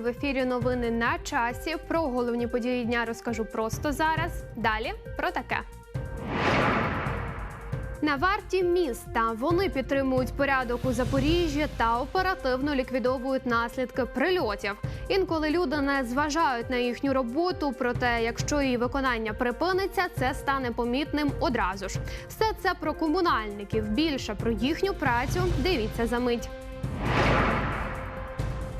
в ефірі новини на часі. Про головні події дня розкажу просто зараз. Далі про таке. На варті міста вони підтримують порядок у Запоріжжі та оперативно ліквідовують наслідки прильотів. Інколи люди не зважають на їхню роботу, проте, якщо її виконання припиниться, це стане помітним одразу ж. Все це про комунальників. Більше про їхню працю дивіться за мить.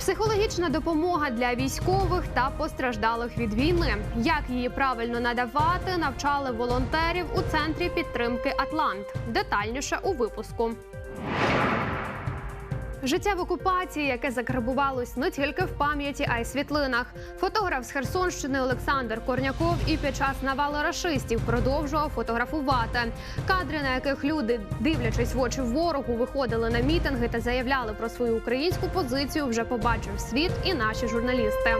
Психологічна допомога для військових та постраждалих від війни. Як її правильно надавати, навчали волонтерів у центрі підтримки Атлант. Детальніше у випуску. Життя в окупації, яке закарбувалось не тільки в пам'яті, а й світлинах. Фотограф з Херсонщини Олександр Корняков і під час навали рашистів продовжував фотографувати. Кадри, на яких люди, дивлячись в очі ворогу, виходили на мітинги та заявляли про свою українську позицію, вже побачив світ і наші журналісти.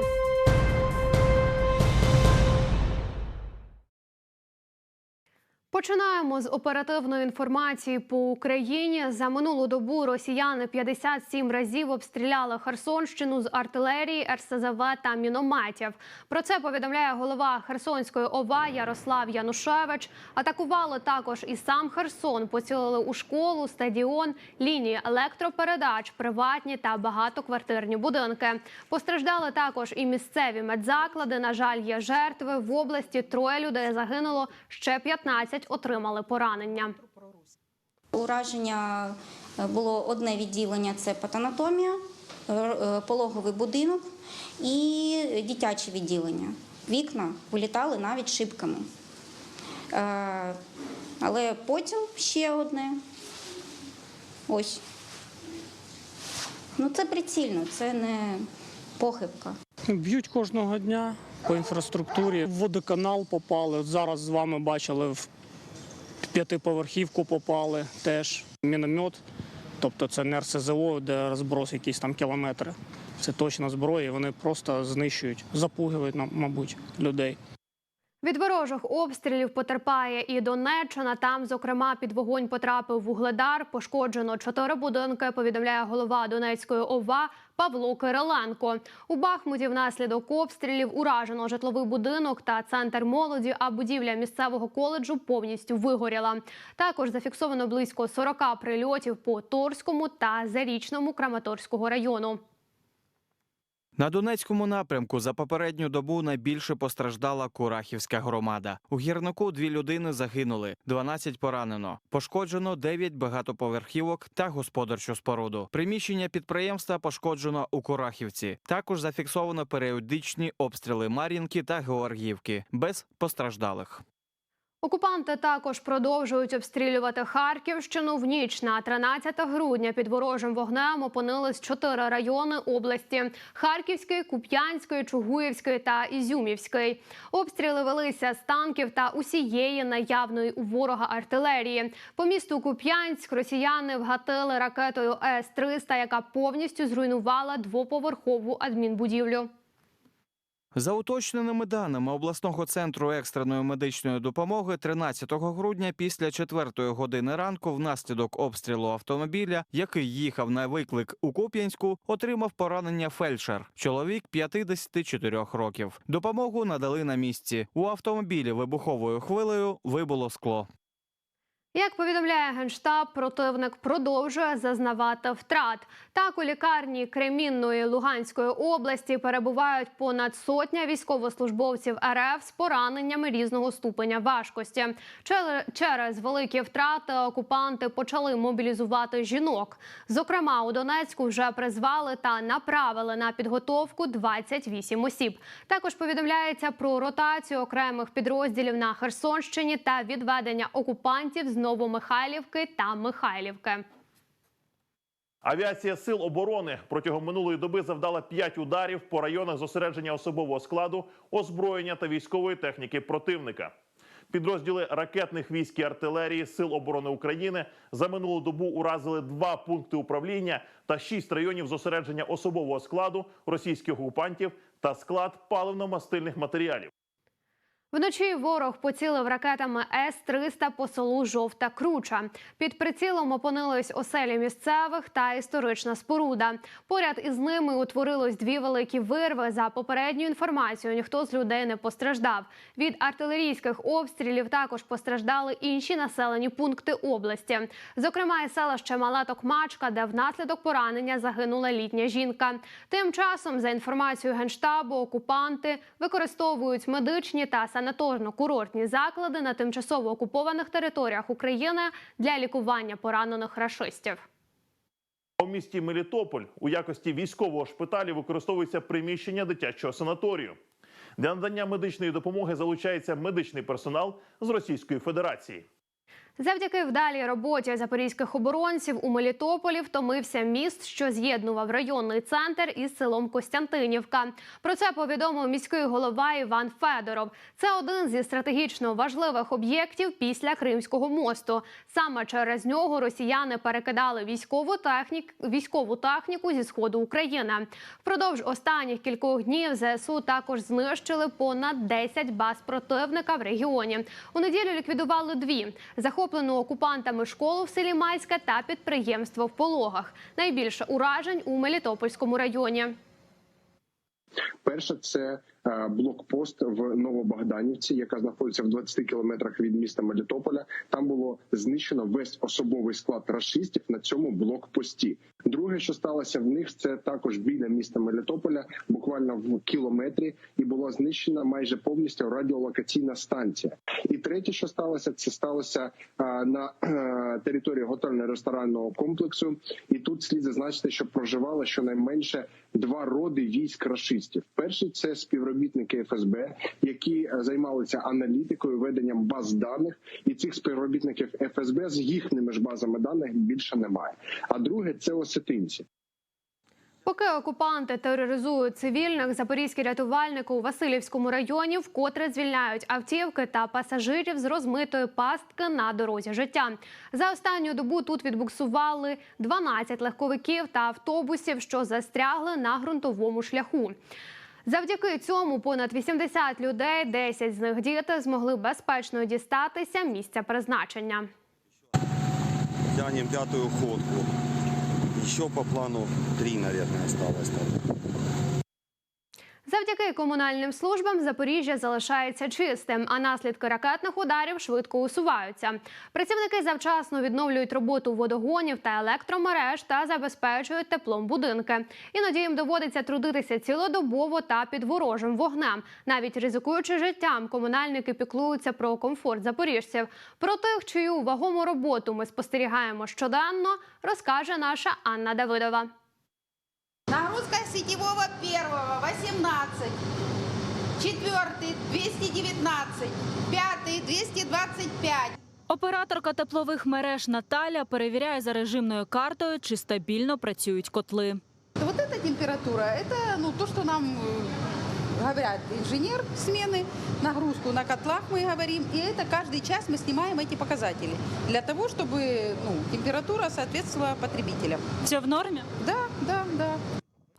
Починаємо з оперативної інформації по Україні. За минулу добу росіяни 57 разів обстріляли Херсонщину з артилерії, РСЗВ та мінометів. Про це повідомляє голова Херсонської ОВА Ярослав Янушевич. Атакували також і сам Херсон. Поцілили у школу, стадіон, лінії електропередач, приватні та багатоквартирні будинки. Постраждали також і місцеві медзаклади. На жаль, є жертви в області. Троє людей загинуло, ще 15 отримали поранення. Ураження е, було одне відділення це патанатомія, е, пологовий будинок і дитяче відділення. Вікна вилітали навіть шибками. Е, Але потім ще одне. Ось. Ну, це прицільно, це не похибка. Б'ють кожного дня по інфраструктурі. В водоканал попали. От зараз з вами бачили в п'ятиповерхівку попали теж. Міномет, тобто це не РСЗО, де розброс якісь там кілометри. Це точно зброя, вони просто знищують, запугують, мабуть, людей. Від ворожих обстрілів потерпає і Донеччина. Там, зокрема, під вогонь потрапив вугледар. Пошкоджено чотири будинки. Повідомляє голова Донецької ОВА Павло Кириленко. У Бахмуті внаслідок обстрілів уражено житловий будинок та центр молоді. А будівля місцевого коледжу повністю вигоріла. Також зафіксовано близько 40 прильотів по Торському та Зарічному Краматорського району. На Донецькому напрямку за попередню добу найбільше постраждала Курахівська громада. У гірнику дві людини загинули, 12 поранено. Пошкоджено 9 багатоповерхівок та господарчу споруду. Приміщення підприємства пошкоджено у Курахівці. Також зафіксовано періодичні обстріли Мар'їнки та Георгіївки без постраждалих. Окупанти також продовжують обстрілювати Харківщину. В ніч на 13 грудня під ворожим вогнем опинились чотири райони області: Харківський, Куп'янський, Чугуївський та Ізюмівський. Обстріли велися з танків та усієї наявної у ворога артилерії. По місту Куп'янськ росіяни вгатили ракетою С-300, яка повністю зруйнувала двоповерхову адмінбудівлю. За уточненими даними обласного центру екстреної медичної допомоги, 13 грудня після 4 години ранку, внаслідок обстрілу автомобіля, який їхав на виклик у Куп'янську, отримав поранення фельдшер. Чоловік 54 років. Допомогу надали на місці. У автомобілі вибуховою хвилею вибуло скло. Як повідомляє генштаб, противник продовжує зазнавати втрат. Так у лікарні Кремінної Луганської області перебувають понад сотня військовослужбовців РФ з пораненнями різного ступеня важкості. Чер- Через великі втрати окупанти почали мобілізувати жінок. Зокрема, у Донецьку вже призвали та направили на підготовку 28 осіб. Також повідомляється про ротацію окремих підрозділів на Херсонщині та відведення окупантів з Новомихайлівки та Михайлівки. Авіація сил оборони протягом минулої доби завдала 5 ударів по районах зосередження особового складу, озброєння та військової техніки противника. Підрозділи ракетних військ і артилерії Сил оборони України за минулу добу уразили два пункти управління та шість районів зосередження особового складу російських окупантів та склад паливно-мастильних матеріалів. Вночі ворог поцілив ракетами С-300 по селу Жовта Круча. Під прицілом опинились оселі місцевих та історична споруда. Поряд із ними утворилось дві великі вирви. За попередньою інформацією, ніхто з людей не постраждав. Від артилерійських обстрілів також постраждали інші населені пункти області. Зокрема, і селище Мала Токмачка, де внаслідок поранення загинула літня жінка. Тим часом, за інформацією генштабу, окупанти використовують медичні та санаторно-курортні заклади на тимчасово окупованих територіях України для лікування поранених рашистів. У місті Мелітополь у якості військового шпиталю використовується приміщення дитячого санаторію. Для надання медичної допомоги залучається медичний персонал з Російської Федерації. Завдяки вдалій роботі запорізьких оборонців у Мелітополі втомився міст, що з'єднував районний центр із селом Костянтинівка. Про це повідомив міський голова Іван Федоров. Це один зі стратегічно важливих об'єктів після Кримського мосту. Саме через нього росіяни перекидали військову технік, військову техніку зі сходу України. Впродовж останніх кількох днів ЗСУ також знищили понад 10 баз противника в регіоні. У неділю ліквідували дві захоплену окупантами школу в селі Майська та підприємство в Пологах. Найбільше уражень у Мелітопольському районі. Перше це блокпост в Новобогданівці, яка знаходиться в 20 кілометрах від міста Мелітополя. Там було знищено весь особовий склад рашистів на цьому блокпості. Друге, що сталося в них, це також біля міста Мелітополя, буквально в кілометрі, і була знищена майже повністю радіолокаційна станція. І третє, що сталося, це сталося е, на е, території готельно-ресторанного комплексу. І тут слід зазначити, що проживало щонайменше два роди військ рашистів. Перший це співробітники ФСБ, які е, займалися аналітикою, веденням баз даних, і цих співробітників ФСБ з їхніми ж базами даних більше немає. А друге це осетинці. Поки окупанти тероризують цивільних, запорізькі рятувальники у Васильівському районі вкотре звільняють автівки та пасажирів з розмитої пастки на дорозі життя. За останню добу тут відбуксували 12 легковиків та автобусів, що застрягли на ґрунтовому шляху. Завдяки цьому понад 80 людей, 10 з них діти, змогли безпечно дістатися місця призначення. Тянем пятую ходку. Еще по плану три, наверное, осталось. Завдяки комунальним службам Запоріжжя залишається чистим, а наслідки ракетних ударів швидко усуваються. Працівники завчасно відновлюють роботу водогонів та електромереж та забезпечують теплом будинки. Іноді їм доводиться трудитися цілодобово та під ворожим вогнем. Навіть ризикуючи життям, комунальники піклуються про комфорт запоріжців. Про тих, чию вагому роботу ми спостерігаємо щоденно, розкаже наша Анна Давидова. Нагрузка сетевого первого 18, четвертый 219, пятый 225. Операторка теплових мереж Наталя перевіряє за режимною картою, чи стабільно працюють котли. Вот эта температура, это ну, то, что нам э, говорят инженер смены, нагрузку на котлах мы говорим, и это каждый час мы снимаем эти показатели для того, чтобы ну, температура соответствовала потребителям. Все в нормі? Да, да, да.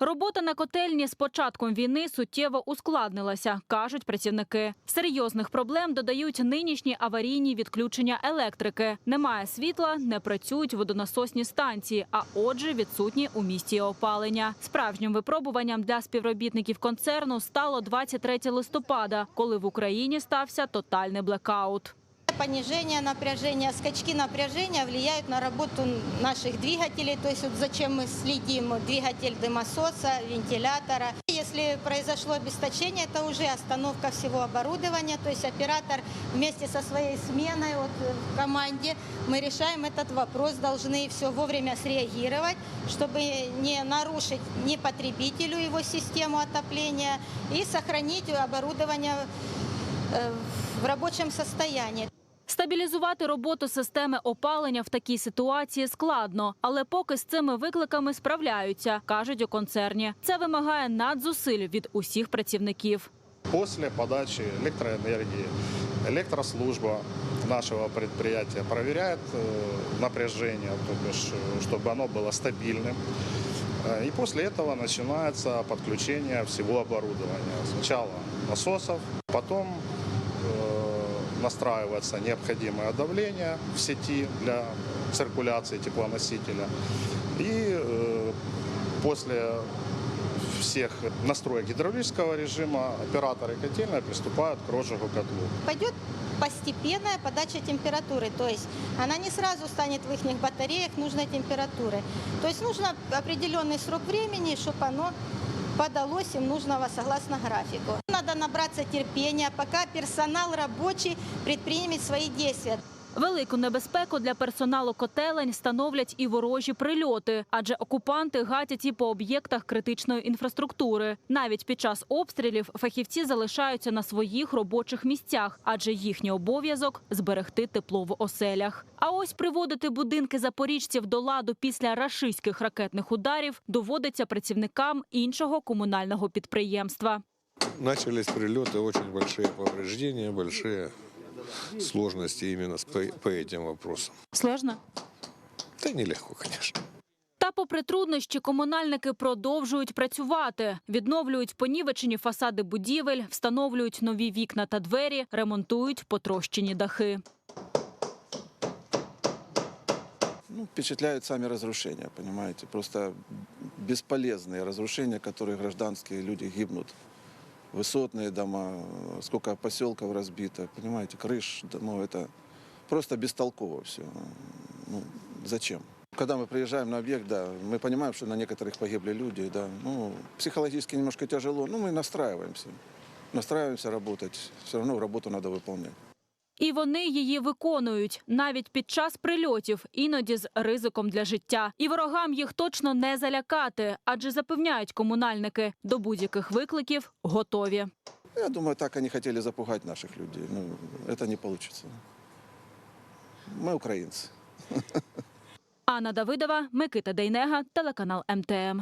Робота на котельні з початком війни суттєво ускладнилася, кажуть працівники. Серйозних проблем додають нинішні аварійні відключення електрики. Немає світла, не працюють водонасосні станції, а отже, відсутні у місті опалення. Справжнім випробуванням для співробітників концерну стало 23 листопада, коли в Україні стався тотальний блекаут. Понижение напряжения, скачки напряжения влияют на работу наших двигателей, то есть вот зачем мы следим, двигатель дымососа, вентилятора. Если произошло обесточение, это уже остановка всего оборудования, то есть оператор вместе со своей сменой вот, э, в команде, мы решаем этот вопрос, должны все вовремя среагировать, чтобы не нарушить ни потребителю его систему отопления и сохранить оборудование э, в рабочем состоянии. Стабілізувати роботу системи опалення в такій ситуації складно, але поки з цими викликами справляються, кажуть у концерні. Це вимагає надзусиль від усіх працівників. После подачи электроэнергии электрослужба нашего предприятия проверяет э, напряжение, то бишь, э, чтобы оно было стабильным. Э, И после этого начинается подключение всего оборудования. Сначала насосов, потом э, настраивается необходимое давление в сети для циркуляции теплоносителя. И э, после всех настроек гидравлического режима операторы котельной приступают к розжигу котлов. Пойдет постепенная подача температуры, то есть она не сразу станет в их батареях нужной температуры. То есть нужно определенный срок времени, чтобы оно подалось им нужного согласно графику. Надо набраться терпения, пока персонал рабочий предпримет свои действия. Велику небезпеку для персоналу котелень становлять і ворожі прильоти, адже окупанти гатять і по об'єктах критичної інфраструктури. Навіть під час обстрілів фахівці залишаються на своїх робочих місцях, адже їхній обов'язок зберегти тепло в оселях. А ось приводити будинки запоріжців до ладу після рашистських ракетних ударів доводиться працівникам іншого комунального підприємства Начались прилеты, очень большие повреждения, большие сложности именно с- по, по этим вопросам. Сложно? Да нелегко, конечно. Та, попри труднощі, комунальники продовжують працювати, відновлюють понівечені фасади будівель, встановлюють нові вікна та двері, ремонтують потрощені дахи. Ну, впечатляют сами разрушения, понимаете. Просто бесполезные разрушения, которые гражданские люди гибнут. Высотные дома, сколько поселков разбито, понимаете, крыш, да, ну, это просто бестолково все. Ну, зачем? Когда мы приезжаем на объект, да, мы понимаем, что на некоторых погибли люди, да, ну, психологически немножко тяжело, но мы настраиваемся. Настраиваемся работать, все равно работу надо выполнять. І вони її виконують навіть під час прильотів, іноді з ризиком для життя. І ворогам їх точно не залякати, адже запевняють комунальники до будь-яких викликів готові. Я думаю, так они хотели запугать наших людей. Ну, это не получится. Мы украинцы. Анна Давидова, Микита Дейнега, телеканал МТМ.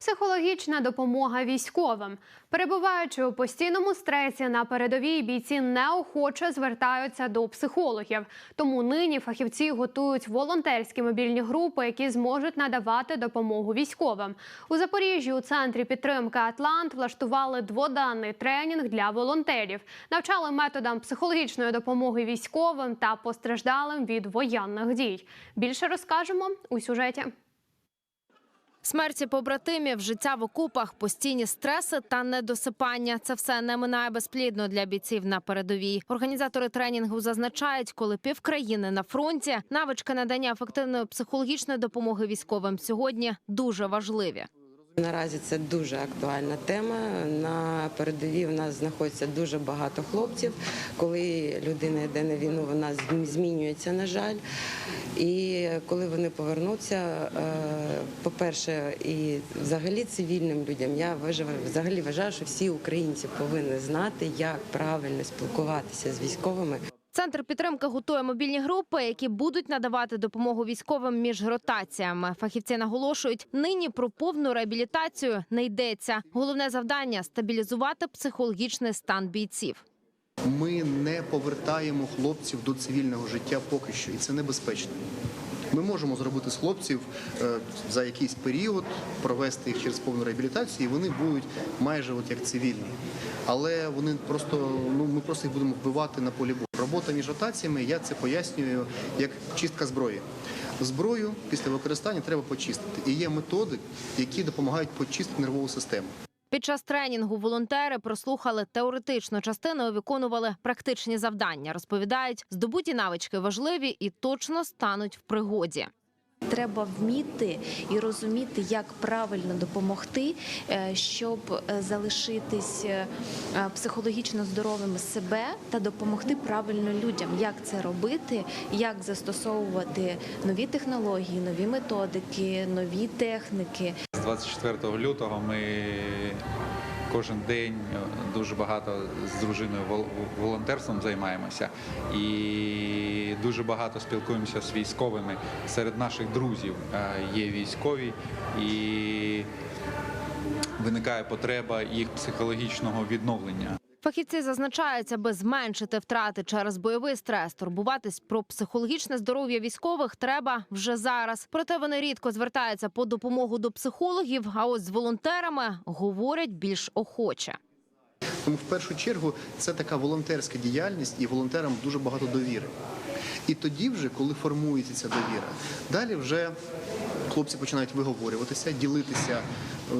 Психологічна допомога військовим. Перебуваючи у постійному стресі на передовій, бійці неохоче звертаються до психологів. Тому нині фахівці готують волонтерські мобільні групи, які зможуть надавати допомогу військовим. У Запоріжжі у центрі підтримки Атлант влаштували дводенний тренінг для волонтерів, навчали методам психологічної допомоги військовим та постраждалим від воєнних дій. Більше розкажемо у сюжеті. Смерті побратимів, життя в окупах, постійні стреси та недосипання це все не минає безплідно для бійців на передовій. Організатори тренінгу зазначають, коли півкраїни на фронті навички надання ефективної психологічної допомоги військовим сьогодні дуже важливі. Наразі це дуже актуальна тема. На передовій у нас знаходиться дуже багато хлопців. Коли людина йде на війну, вона змінюється, на жаль. І коли вони повернуться, е, по-перше, і взагалі цивільним людям, я взагалі вважаю, що всі українці повинні знати, як правильно спілкуватися з військовими. Центр підтримки готує мобільні групи, які будуть надавати допомогу військовим між ротаціями. Фахівці наголошують, нині про повну реабілітацію не йдеться. Головне завдання стабілізувати психологічний стан бійців. Ми не повертаємо хлопців до цивільного життя поки що, і це небезпечно. Ми можемо зробити з хлопців е, за якийсь період, провести їх через повну реабілітацію, і вони будуть майже от як цивільні. Але вони просто ну ми просто їх будемо вбивати на полі бою. Робота між ротаціями, я це пояснюю як чистка зброї. Зброю після використання треба почистити. І є методи, які допомагають почистити нервову систему. Під час тренінгу волонтери прослухали теоретичну частину і виконували практичні завдання. Розповідають, здобуті навички важливі і точно стануть в пригоді. Треба вміти і розуміти, як правильно допомогти, е, щоб е, залишитись е, психологічно здоровим себе та допомогти правильно людям, як це робити, як застосовувати нові технології, нові методики, нові техніки. З 24 лютого ми кожен день е, дуже багато з дружиною волонтерством займаємося і дуже багато спілкуємося з військовими. Серед наших друзів е, є військові і виникає потреба їх психологічного відновлення. Фахівці зазначають, аби зменшити втрати через бойовий стрес, турбуватись про психологічне здоров'я військових треба вже зараз. Проте вони рідко звертаються по допомогу до психологів. А ось з волонтерами говорять більш охоче. Тому в першу чергу це така волонтерська діяльність, і волонтерам дуже багато довіри. І тоді, вже, коли формується ця довіра, далі вже хлопці починають виговорюватися, ділитися е,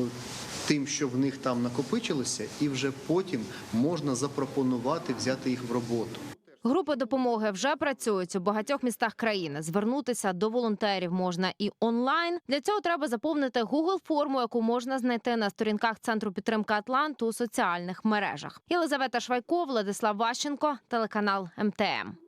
тим, що в них там накопичилося, і вже потім можна запропонувати взяти їх в роботу. Групи допомоги вже працюють у багатьох містах країни. Звернутися до волонтерів можна і онлайн. Для цього треба заповнити Google форму, яку можна знайти на сторінках центру підтримки Атланту у соціальних мережах. Єлизавета Швайко, Владислав Ващенко, телеканал МТМ.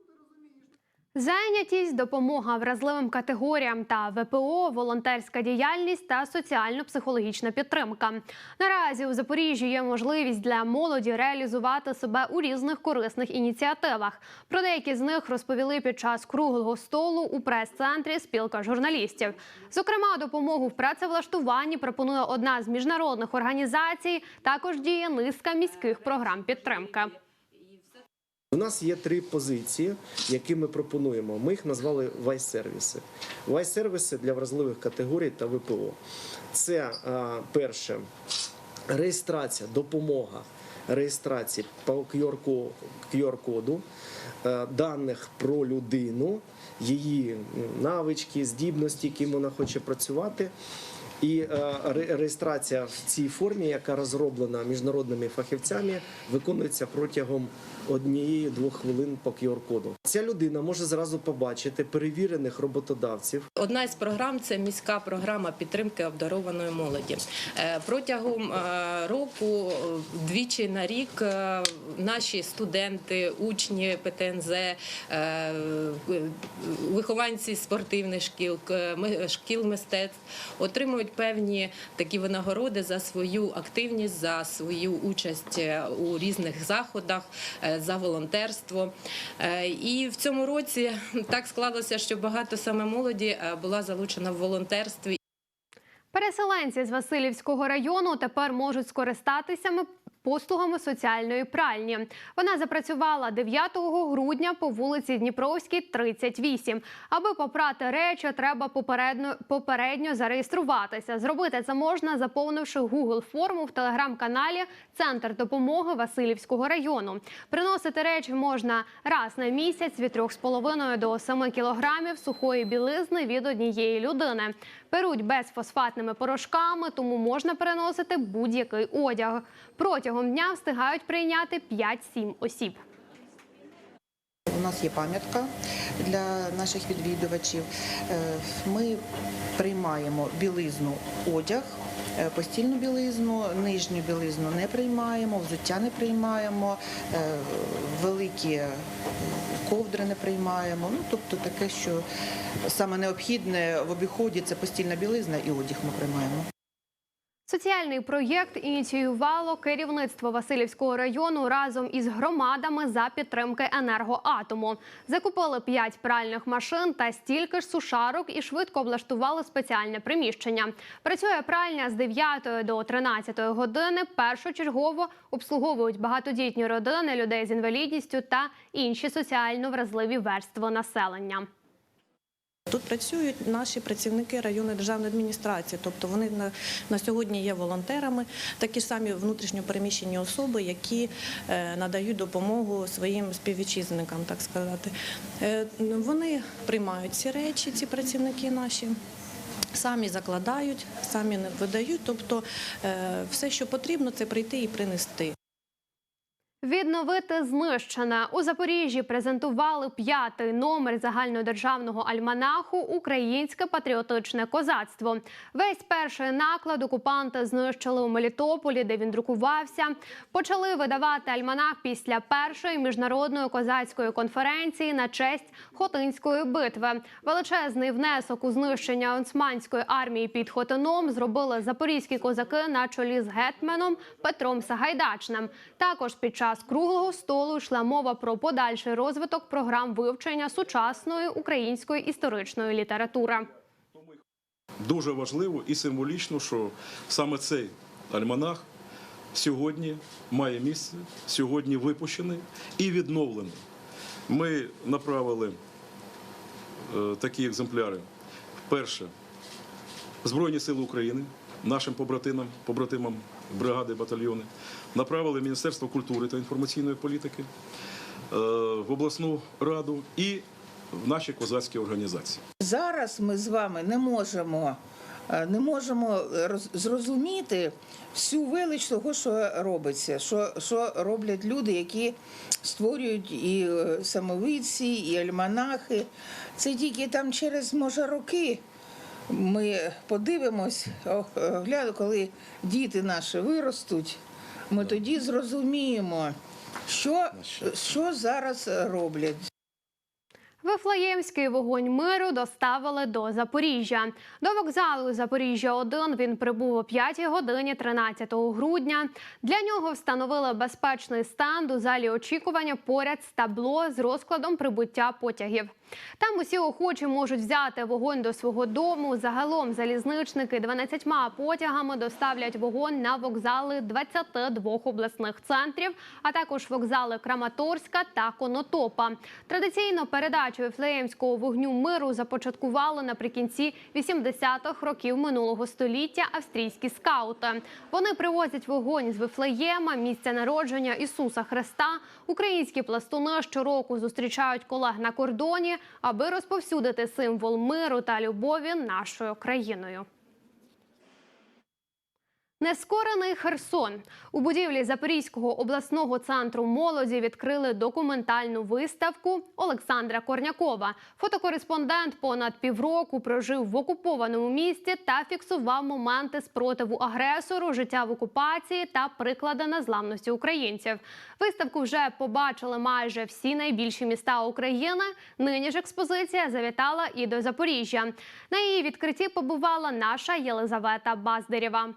Зайнятість, допомога вразливим категоріям та ВПО, волонтерська діяльність та соціально-психологічна підтримка. Наразі у Запоріжжі є можливість для молоді реалізувати себе у різних корисних ініціативах. Про деякі з них розповіли під час круглого столу у прес-центрі спілка журналістів. Зокрема, допомогу в працевлаштуванні пропонує одна з міжнародних організацій. Також діє низка міських програм підтримки. У нас є три позиції, які ми пропонуємо. Ми їх назвали вайс-сервіси. Вайс-сервіси для вразливих категорій та ВПО. Це а, перше реєстрація, допомога реєстрації по QR-ко- QR-коду е, даних про людину, її навички, здібності, яким вона хоче працювати. І е, реєстрація в цій формі, яка розроблена міжнародними фахівцями, виконується протягом однієї-двох хвилин по QR-коду. Ця людина може зразу побачити перевірених роботодавців, Одна із програм це міська програма підтримки обдарованої молоді. Е, Протягом е, року е, двічі на рік наші студенти, учні ПТНЗ, вихованці спортивних шкіл, шкіл мистецтв отримують певні такі винагороди за свою активність, за свою участь у різних заходах, за волонтерство. Е, І в цьому році так склалося, що багато саме молоді е, була залучена в волонтерстві. Переселенці з Васильівського району тепер можуть скористатися послугами соціальної пральні. Вона запрацювала 9 грудня по вулиці Дніпровській, 38. Аби попрати речі, треба попередньо, попередньо зареєструватися. Зробити це можна, заповнивши Google форму в телеграм-каналі Центр допомоги Васильівського району. Приносити речі можна раз на місяць від 3,5 до 7 кілограмів сухої білизни від однієї людини. Перуть безфосфатними порошками, тому можна переносити будь-який одяг. Протягом дня встигають прийняти 5-7 осіб. У нас є пам'ятка для наших відвідувачів. Е, Ми приймаємо білизну, одяг, е, постільну білизну, нижню білизну не приймаємо, взуття не приймаємо, е, великі ковдри не приймаємо. Ну, тобто таке, що саме необхідне в обіході це постільна білизна і одяг ми приймаємо. Соціальний проєкт ініціювало керівництво Васильівського району разом із громадами за підтримки енергоатому. Закупили 5 пральних машин та стільки ж сушарок і швидко облаштували спеціальне приміщення. Працює пральня з 9 до 13 години. Першочергово обслуговують багатодітні родини, людей з інвалідністю та інші соціально вразливі верстви населення. Тут працюють наші працівники районної державної адміністрації, тобто вони на, на сьогодні є волонтерами, такі ж самі внутрішньопереміщені особи, які е, надають допомогу своїм співвітчизникам, так сказати. Е, вони приймають ці речі, ці працівники наші. Самі закладають, самі видають. Тобто е, все, що потрібно, це прийти і принести. Відновити знищене у Запоріжжі презентували п'ятий номер загальнодержавного альманаху Українське патріотичне козацтво. Весь перший наклад окупанти знищили у Мелітополі, де він друкувався. Почали видавати альманах після першої міжнародної козацької конференції на честь Хотинської битви. Величезний внесок у знищення османської армії під Хотином зробили запорізькі козаки на чолі з гетьманом Петром Сагайдачним. Також під час круглого столу йшла мова про подальший розвиток програм вивчення сучасної української історичної літератури. Дуже важливо і символічно, що саме цей альманах сьогодні має місце, сьогодні випущений і відновлений. Ми направили е, такі екземпляри. Перше, Збройні Сили України, нашим побратимам, побратимам бригади, батальйони, направили в Міністерство культури та інформаційної політики, е, в обласну раду і в наші козацькі організації. Зараз ми з вами не можемо. е, Не можемо роз- зрозуміти всю велич того, що робиться, що, що роблять люди, які створюють і е, самовидці, і альманахи. Це тільки там через може роки. Ми подивимось, коли діти наші виростуть, ми тоді зрозуміємо, що, що зараз роблять. Вифлеємський вогонь миру доставили до Запоріжжя. До вокзалу Запоріжжя 1 він прибув о 5 годині 13 грудня. Для нього встановили безпечний стенд у залі очікування поряд з табло з розкладом прибуття потягів. Там усі охочі можуть взяти вогонь до свого дому. Загалом залізничники 12 потягами доставлять вогонь на вокзали 22 обласних центрів, а також вокзали Краматорська та Конотопа. Традиційно передачу Вифлеємського вогню миру започаткували наприкінці 80-х років минулого століття австрійські скаути. Вони привозять вогонь з Вифлеєма, місця народження Ісуса Христа. Українські пластуни щороку зустрічають колег на кордоні, аби розповсюдити символ миру та любові нашою країною. Нескорений Херсон у будівлі Запорізького обласного центру молоді відкрили документальну виставку Олександра Корнякова. Фотокореспондент понад півроку прожив в окупованому місті та фіксував моменти спротиву агресору, життя в окупації та приклади незламності українців. Виставку вже побачили майже всі найбільші міста України. Нині ж експозиція завітала і до Запоріжжя. На її відкритті побувала наша Єлизавета Баздирєва.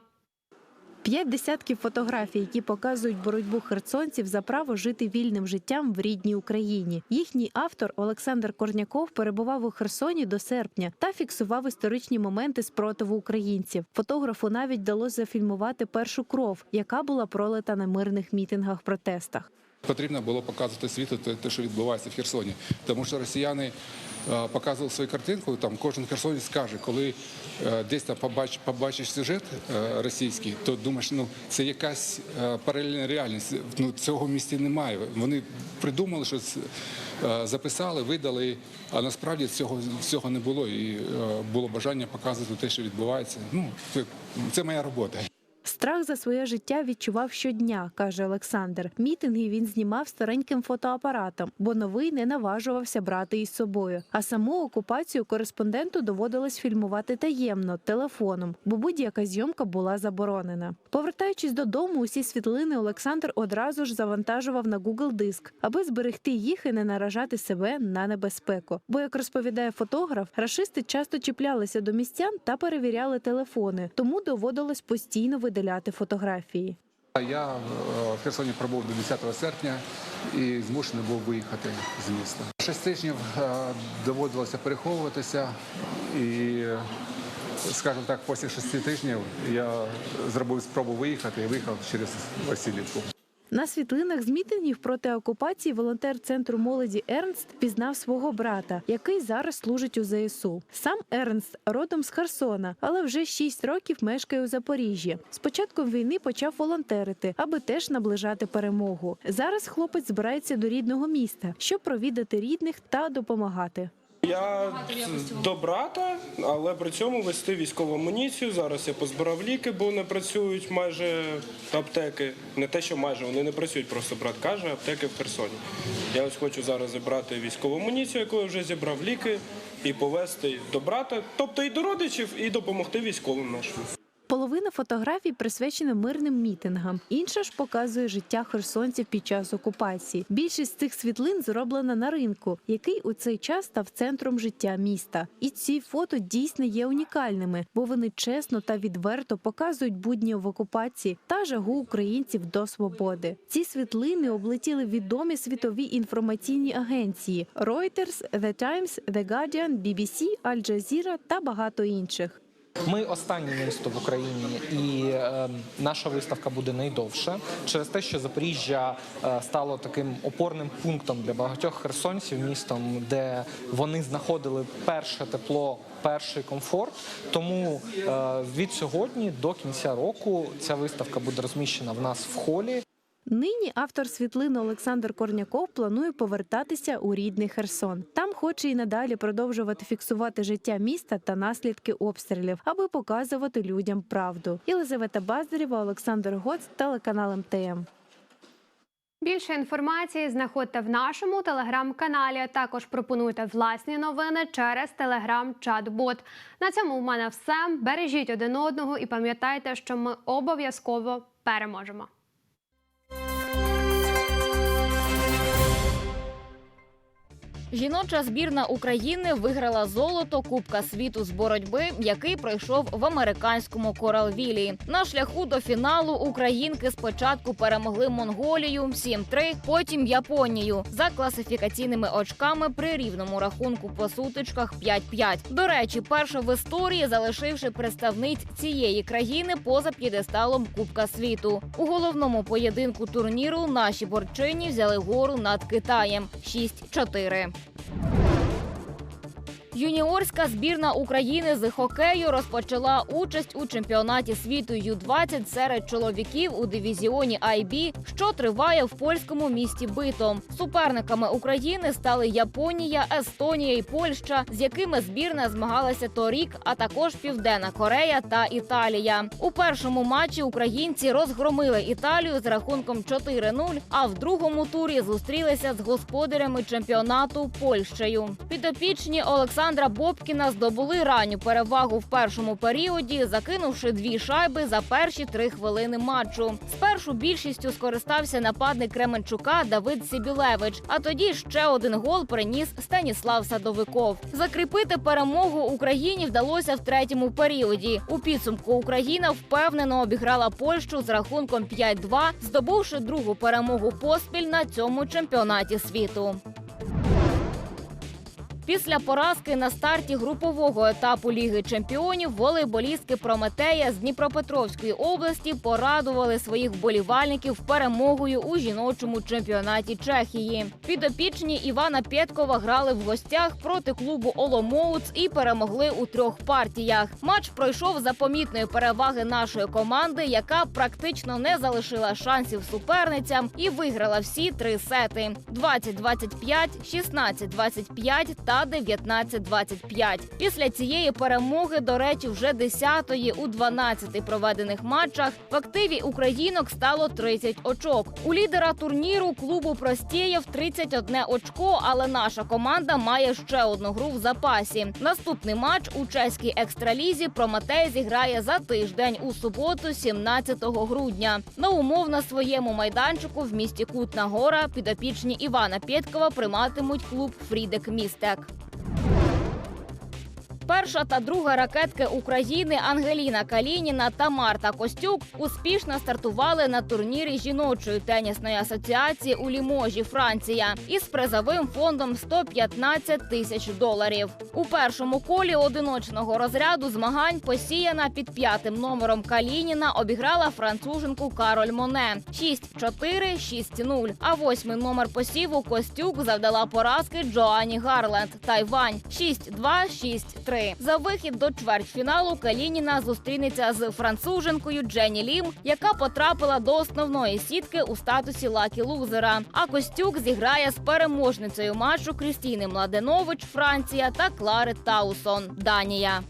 П'ять десятків фотографій, які показують боротьбу херсонців за право жити вільним життям в рідній Україні. Їхній автор Олександр Корняков перебував у Херсоні до серпня та фіксував історичні моменти спротиву українців. Фотографу навіть вдалося зафільмувати першу кров, яка була пролита на мирних мітингах протестах. Потрібно було показувати світу те, що відбувається в Херсоні, тому що росіяни е, показували свою картинку. Там кожен херсонець скаже, коли десь там побач, побачиш сюжет е, російський, то думаєш, ну це якась е, паралельна реальність. Ну цього в місті немає. Вони придумали, що е, записали, видали. А насправді цього цього не було, і е, було бажання показувати те, що відбувається. Ну це, це моя робота. Страх за своє життя відчував щодня, каже Олександр. Мітинги він знімав стареньким фотоапаратом, бо новий не наважувався брати із собою. А саму окупацію кореспонденту доводилось фільмувати таємно телефоном, бо будь-яка зйомка була заборонена. Повертаючись додому, усі світлини Олександр одразу ж завантажував на Google диск, аби зберегти їх і не наражати себе на небезпеку. Бо, як розповідає фотограф, рашисти часто чіплялися до містян та перевіряли телефони, тому доводилось постійно видаляти фотографії. Я е, в Херсоні пробув до 10 серпня і змушений був виїхати з міста. Шість тижнів е, доводилося переховуватися, і, скажімо так, після шести тижнів я зробив спробу виїхати і виїхав через Васильівку. На світлинах з мітингів проти окупації волонтер центру молоді Ернст пізнав свого брата, який зараз служить у ЗСУ. Сам Ернст родом з Херсона, але вже шість років мешкає у Запоріжжі. З початком війни почав волонтерити, аби теж наближати перемогу. Зараз хлопець збирається до рідного міста, щоб провідати рідних та допомагати. Я до брата, але при цьому вести військову амуніцію. Зараз я позбирав ліки, бо не працюють майже аптеки. Не те, що майже вони не працюють, просто брат каже, аптеки в Херсоні. Я ось хочу зараз зібрати військову амуніцію, яку я вже зібрав ліки, і повезти до брата, тобто і до родичів, і допомогти військовим нашим. Половина фотографій присвячена мирним мітингам, інша ж показує життя херсонців під час окупації. Більшість цих світлин зроблена на ринку, який у цей час став центром життя міста. І ці фото дійсно є унікальними, бо вони чесно та відверто показують будні в окупації та жагу українців до свободи. Ці світлини облетіли відомі світові інформаційні агенції: Reuters, The Times, The Guardian, BBC, Al Jazeera та багато інших. Ми останнє місто в Україні, і е, наша виставка буде найдовша через те, що Запоріжжя е, стало таким опорним пунктом для багатьох херсонців, містом, де вони знаходили перше тепло. Перший комфорт, тому е, від сьогодні до кінця року ця виставка буде розміщена в нас в холі. Нині автор світлини Олександр Корняков планує повертатися у рідний Херсон. Там хоче і надалі продовжувати фіксувати життя міста та наслідки обстрілів, аби показувати людям правду. Єлизавета Баздарєва, Олександр Гоц, телеканал МТМ. Більше інформації знаходьте в нашому телеграм-каналі. Також пропонуйте власні новини через телеграм-чат-бот. На цьому в мене все. Бережіть один одного і пам'ятайте, що ми обов'язково переможемо. Жіноча збірна України виграла золото Кубка світу з боротьби, який пройшов в американському Коралвілі. На шляху до фіналу українки спочатку перемогли Монголію 7-3, потім Японію за класифікаційними очками при рівному рахунку по сутичках 5-5. До речі, перша в історії залишивши представниць цієї країни поза п'єдесталом Кубка світу. У головному поєдинку турніру наші борчині взяли гору над Китаєм 6-4. Thank you. Юніорська збірна України з хокею розпочала участь у чемпіонаті світу Ю-20 серед чоловіків у дивізіоні IB, що триває в польському місті Битом. Суперниками України стали Японія, Естонія і Польща, з якими збірна змагалася торік, а також Південна Корея та Італія. У першому матчі українці розгромили Італію з рахунком 4-0, а в другому турі зустрілися з господарями чемпіонату Польщею. Підопічні Олександра Бобкіна здобули ранню перевагу в першому періоді, закинувши дві шайби за перші три хвилини матчу. Спершу більшістю скористався нападник Кременчука Давид Сібілевич. А тоді ще один гол приніс Станіслав Садовиков. Закріпити перемогу Україні вдалося в третьому періоді. У підсумку Україна впевнено обіграла Польщу з рахунком 5-2, здобувши другу перемогу поспіль на цьому чемпіонаті світу. Після поразки на старті групового етапу Ліги чемпіонів волейболістки Прометея з Дніпропетровської області порадували своїх вболівальників перемогою у жіночому чемпіонаті Чехії. Підопічні Івана Пєткова грали в гостях проти клубу Оломоуц і перемогли у трьох партіях. Матч пройшов за помітної переваги нашої команди, яка практично не залишила шансів суперницям і виграла всі три сети: 20-25, 16-25 та 19-25. Після цієї перемоги, до речі, вже 10-ї у 12 проведених матчах в активі українок стало 30 очок. У лідера турніру клубу Простєєв 31 очко, але наша команда має ще одну гру в запасі. Наступний матч у чеській екстралізі Прометей зіграє за тиждень у суботу, 17 грудня. На умов на своєму майданчику в місті Кутна Гора підопічні Івана Пєткова прийматимуть клуб Фрідек Містек. Thank you. Перша та друга ракетки України Ангеліна Калініна та Марта Костюк успішно стартували на турнірі жіночої тенісної асоціації у Ліможі, Франція, із призовим фондом 115 тисяч доларів. У першому колі одиночного розряду змагань посіяна під п'ятим номером Калініна обіграла француженку Кароль Моне 6-4, 6-0. А восьмий номер посіву Костюк завдала поразки Джоані Гарленд Тайвань 6-2, 6-3. За вихід до чвертьфіналу Калініна зустрінеться з француженкою Дженні Лім, яка потрапила до основної сітки у статусі лакі лузера. А Костюк зіграє з переможницею матчу Крістіни Младенович Франція та Клари Таусон Данія.